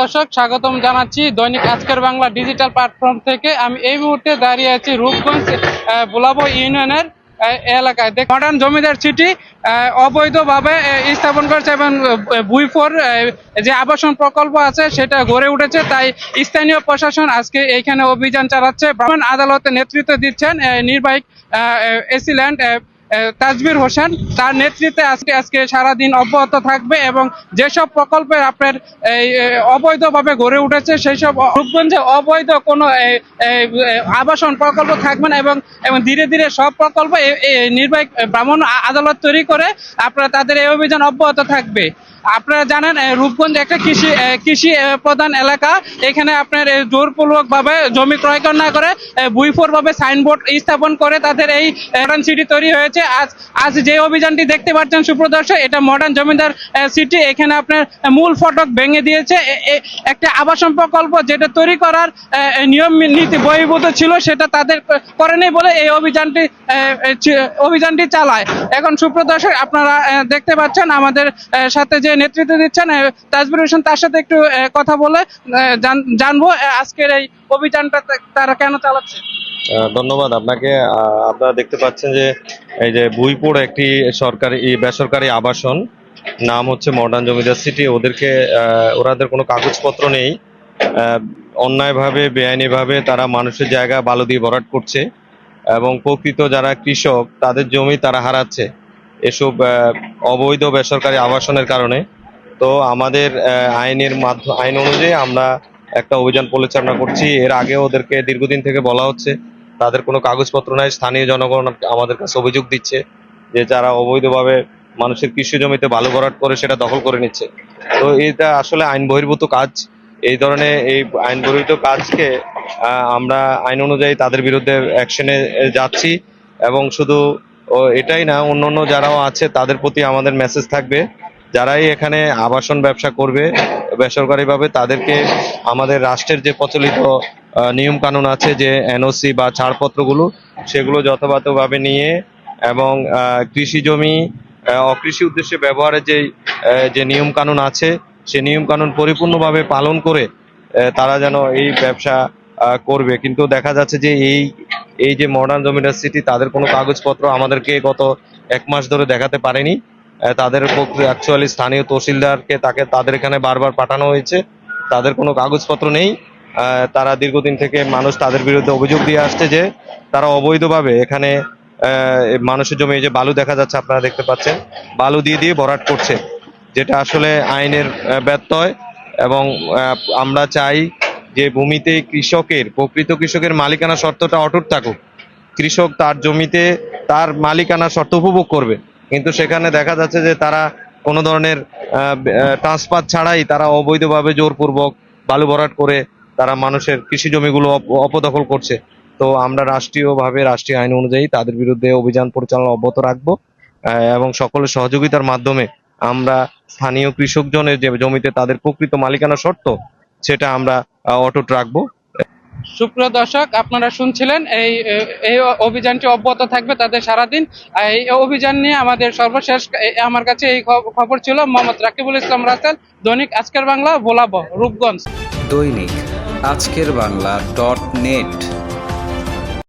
দর্শক, স্বাগতম জানাচ্ছি দৈনিক আজকের বাংলা ডিজিটাল প্ল্যাটফর্ম থেকে। আমি এই মুহূর্তে দাঁড়িয়ে আছি রূপগঞ্জ বুলাবো ইউনিয়নের এলাকায়। দেখ মডার্ন জমিদার সিটি অবৈধভাবে স্থাপন করেছে এবং বুইফোর যে আবাসন প্রকল্প আছে সেটা গড়ে উঠেছে তাই স্থানীয় প্রশাসন আজকে এইখানে অভিযান চালাচ্ছে ব্রাহ্মণ আদালতে নেতৃত্ব দিচ্ছেন নির্বাহী এসিল্যান্ড তাজবির হোসেন, তার নেতৃত্বে আজকে আজকে সারাদিন অব্যাহত থাকবে এবং যেসব প্রকল্পের আপনার অবৈধভাবে গড়ে উঠেছে সেই সব রূপগঞ্জে অবৈধ কোনো আবাসন প্রকল্প থাকবে না এবং এবং ধীরে ধীরে সব প্রকল্প নির্বাহী ব্রাহ্মণ আদালত তৈরি করে আপনারা তাদের এই অভিযান অব্যাহত থাকবে। আপনারা জানেন রূপগঞ্জ একটা কৃষি কৃষি প্রধান এলাকা। এখানে আপনার এ, জোরপূর্বক ভাবে জমি ক্রয় না করে ভাবে সাইনবোর্ড স্থাপন করে তাদের এই মডার্ন সিটি তৈরি হয়েছে। আজ আজ যে অভিযানটি দেখতে পাচ্ছেন সুপ্রদর্শক এটা মডার্ন জমিদার সিটি এখানে আপনার মূল ফটক ভেঙে দিয়েছে। একটা আবাসন প্রকল্প যেটা তৈরি করার নিয়ম নীতি বহির্ভূত ছিল সেটা তাদের করেনি বলে এই অভিযানটি অভিযানটি চালায়। এখন সুপ্রদর্শক আপনারা দেখতে পাচ্ছেন আমাদের সাথে যে নেতৃত্ব দিচ্ছেন তাজবির হোসেন তার সাথে একটু কথা বলে জান- জানব আজকের এই অভিযানটা তারা কেন চালাচ্ছে? ধন্যবাদ আপনাকে। আপনারা দেখতে পাচ্ছেন যে, এই যে বুইপুর একটি সরকারি বেসরকারি আবাসন, নাম হচ্ছে মডার্ন জমিদার সিটি। ওদেরকে ওরাদের কোনো কাগজপত্র নেই। অন্যায়ভাবে, বেআইনিভাবে তারা মানুষের জায়গা বালু দিয়ে ভরাট করছে এবং প্রকৃত যারা কৃষক, তাদের জমি তারা হারাচ্ছে। এসব অবৈধ বেসরকারি আবাসনের কারণে। তো আমাদের আইনের মাধ্যম, আইন অনুযায়ী আমরা একটা অভিযান পরিচালনা করছি। এর আগে ওদেরকে দীর্ঘদিন থেকে বলা হচ্ছে, তাদের কোনো কাগজপত্র নাই। স্থানীয় জনগণ আমাদের কাছে অভিযোগ দিচ্ছে যে যারা অবৈধভাবে মানুষের কৃষি জমিতে বালু ভরাট করে সেটা দখল করে নিচ্ছে। তো এটা আসলে আইন বহির্ভূত কাজ। এই ধরনের এই আইন বহির্ভূত কাজকে আমরা আইন অনুযায়ী তাদের বিরুদ্ধে অ্যাকশনে যাচ্ছি এবং শুধু ও, এটাই না, অন্য অন্য যারাও আছে, তাদের প্রতি আমাদের মেসেজ থাকবে। যারাই এখানে আবাসন ব্যবসা করবে, বেসরকারিভাবে তাদেরকে আমাদের রাষ্ট্রের যে প্রচলিত নিয়ম কানুন আছে যে এনওসি বা ছাড়পত্রগুলো, সেগুলো যথাযথভাবে নিয়ে এবং কৃষি জমি অকৃষি উদ্দেশ্যে ব্যবহারের যে যে নিয়ম কানুন আছে, সে নিয়ম কানুন পরিপূর্ণভাবে পালন করে তারা যেন এই ব্যবসা করবে। কিন্তু দেখা যাচ্ছে যে এই এই যে মডার্ন জমিদার সিটি তাদের কোনো কাগজপত্র আমাদেরকে গত এক মাস ধরে দেখাতে পারেনি। তাদের অ্যাকচুয়ালি স্থানীয় তহসিলদারকে তাকে তাদের এখানে বারবার পাঠানো হয়েছে। তাদের কোনো কাগজপত্র নেই। তারা দীর্ঘদিন থেকে মানুষ তাদের বিরুদ্ধে অভিযোগ দিয়ে আসছে যে, তারা অবৈধভাবে এখানে মানুষের জমি, এই যে বালু দেখা যাচ্ছে, আপনারা দেখতে পাচ্ছেন। বালু দিয়ে দিয়ে ভরাট করছে, যেটা আসলে আইনের ব্যত্যয়। এবং আমরা চাই যে ভূমিতে কৃষকের, প্রকৃত কৃষকের মালিকানা শর্তটা অটুট থাকুক, কৃষক তার জমিতে তার মালিকানা শর্ত উপভোগ করবে। কিন্তু সেখানে দেখা যাচ্ছে যে তারা কোনো ধরনের ট্রান্সফার ছাড়াই তারা অবৈধভাবে জোরপূর্বক বালু ভরাট করে তারা মানুষের কৃষি জমিগুলো অপদখল করছে। তো আমরা রাষ্ট্রীয়ভাবে, রাষ্ট্রীয় আইন অনুযায়ী তাদের বিরুদ্ধে অভিযান পরিচালনা অব্যাহত রাখব এবং সকলের সহযোগিতার মাধ্যমে আমরা স্থানীয় কৃষকজনের যে জমিতে তাদের প্রকৃত মালিকানা শর্ত সেটা আমরা অটুট রাখব। সুপ্রিয় দর্শক আপনারা শুনছিলেন এই এই অভিযানটি অব্যাহত থাকবে তাদের সারাদিন। এই অভিযান নিয়ে আমাদের সর্বশেষ আমার কাছে এই খবর ছিল মোহাম্মদ রাকিবুল ইসলাম রাসেল দৈনিক আজকের বাংলা ভোলাব রূপগঞ্জ। দৈনিক আজকের বাংলা ডট নেট।